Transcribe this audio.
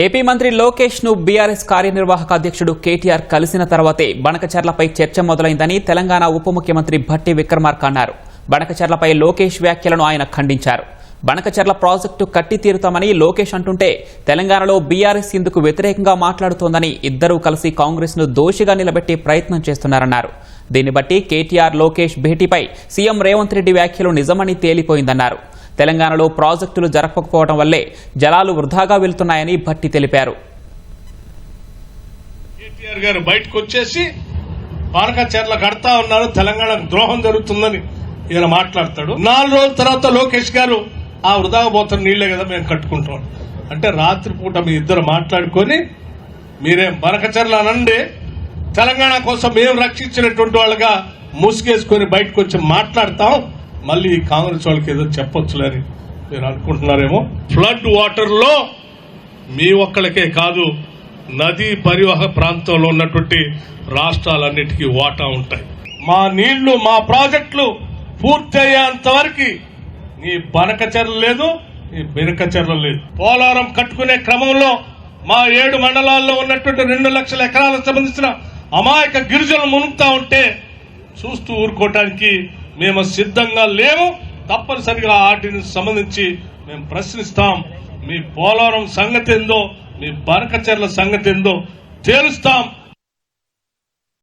AP మంత్రి లోకేష్ను BRS కార్యనిర్వాహక అధ్యక్షుడు కేటీఆర్ కలిసిన తర్వాతే బణకచర్లపై చర్చ మొదలైందని తెలంగాణ ఉప ముఖ్యమంత్రి భట్టి విక్రమార్క అన్నారు. బణకచర్లపై లోకేష్ వ్యాఖ్యలను ఆయన ఖండించారు. బణకచర్ల ప్రాజెక్టు కట్టి తీరుతామని లోకేష్ అంటుంటే తెలంగాణలో బీఆర్ఎస్ ఇందుకు వ్యతిరేకంగా మాట్లాడుతోందని ఇద్దరూ కలిసి కాంగ్రెస్ను దోషిగా నిలబెట్టే ప్రయత్నం చేస్తున్నారన్నారు. దీన్ని బట్టి కేటీఆర్ లోకేష్ భేటీపై సీఎం రేవంత్ రెడ్డి వ్యాఖ్యలు నిజమని తేలిపోయిందన్నారు. తెలంగాణలో ప్రాజెక్టులు జరపకపోవడం వల్లే జలాలు వృధాగా వెళ్తున్నాయని భట్టి తెలిపారు. కేటీఆర్ గారు బయటకు వచ్చేసి పానకచర్ల కడతా ఉన్నారు తెలంగాణకు ద్రోహం జరుగుతుందని ఈయన మాట్లాడతాడు. నాలుగు రోజుల తర్వాత లోకేష్ గారు ఆ వృధాగా పోతున్న నీళ్ళే కదా మేము కట్టుకుంటాం అంటే రాత్రిపూట మీ ఇద్దరు మాట్లాడుకొని మీరేం బనకచర్ల అనండి తెలంగాణ కోసం మేము రక్షించినటువంటి వాళ్ళగా ముసుగేసుకొని బయటకు వచ్చి మాట్లాడతాం మళ్ళీ కాంగ్రెస్ వాళ్ళకి ఏదో చెప్పొచ్చులని మీరు అనుకుంటున్నారేమో. ఫ్లడ్ వాటర్లో మీ ఒక్కళ్ళకే కాదు నదీ పరివాహక ప్రాంతంలో ఉన్నటువంటి రాష్ట్రాలన్నిటికీ వాటా ఉంటాయి. మా నీళ్ళు మా ప్రాజెక్టులు పూర్తి అయ్యేంత వరకు నీ బనకచర్ల లేదు నీ బెనకచర్ల లేదు. పోలవరం కట్టుకునే క్రమంలో మా ఏడు మండలాల్లో ఉన్నటువంటి రెండు లక్షల ఎకరాలకు సంబంధించిన అమాయక గిరిజనులు మునుగుతా ఉంటే చూస్తూ ఊరుకోవటానికి మేము సిద్ధంగా లేము. తప్పనిసరిగా వాటిని సంబంధించి మేము ప్రశ్నిస్తాం. మీ పోలవరం సంగతి ఏందో మీ బనకచర్ల సంగతి ఏందో తేలుస్తాం.